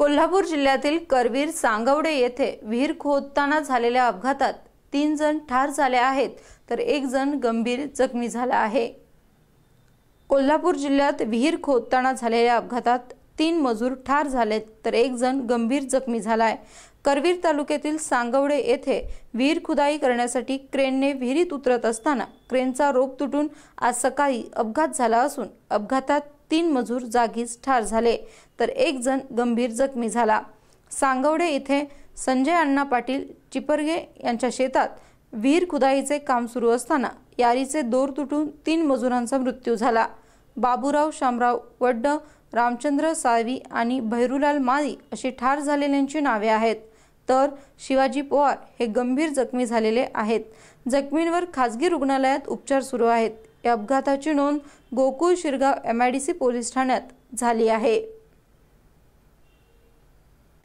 कोल्हापूर जिल्ह्यातील करवीर सांगवडे येथे विहीर खोदताना झालेल्या अपघातात तीन जण ठार झाले आहेत तर एक जण गंभीर जखमी झाला आहे. कोल्हापूर जिल्ह्यात विहीर खोदताना झालेल्या अपघातात तीन मजूर ठार झालेत तर एक जण गंभीर जखमी झालाय. करवीर तालुक्यातील सांगवडे येथे विहीर खुदाई करण्यासाठी क्रेनने विहिरीत उतरत असताना क्रेनचा रोप तुटून आज सकाळी अपघात झाला असून अपघातात तीन मजूर जागीच ठार झाले तर एक जण गंभीर जखमी झाला. सांगवडे इथे संजय अण्णा पाटील चिपरगे यांच्या शेतात विहीर खुदाईचे काम सुरू असताना यारीचे दोर तुटून तीन मजुरांचा मृत्यू झाला. बाबूराव शामराव वड्ड रामचंद्र साळवी आणि भैरूलाल माळी अशी ठार झालेल्यांची नावे आहेत. तर शिवाजी पवार हे गंभीर जखमी झालेले आहेत. जखमींवर खासगी रुग्णालयात उपचार सुरू आहेत. या अपघाताची नोंद Gokul Shirgaon M I D C police ठाण्यात झाली आहे.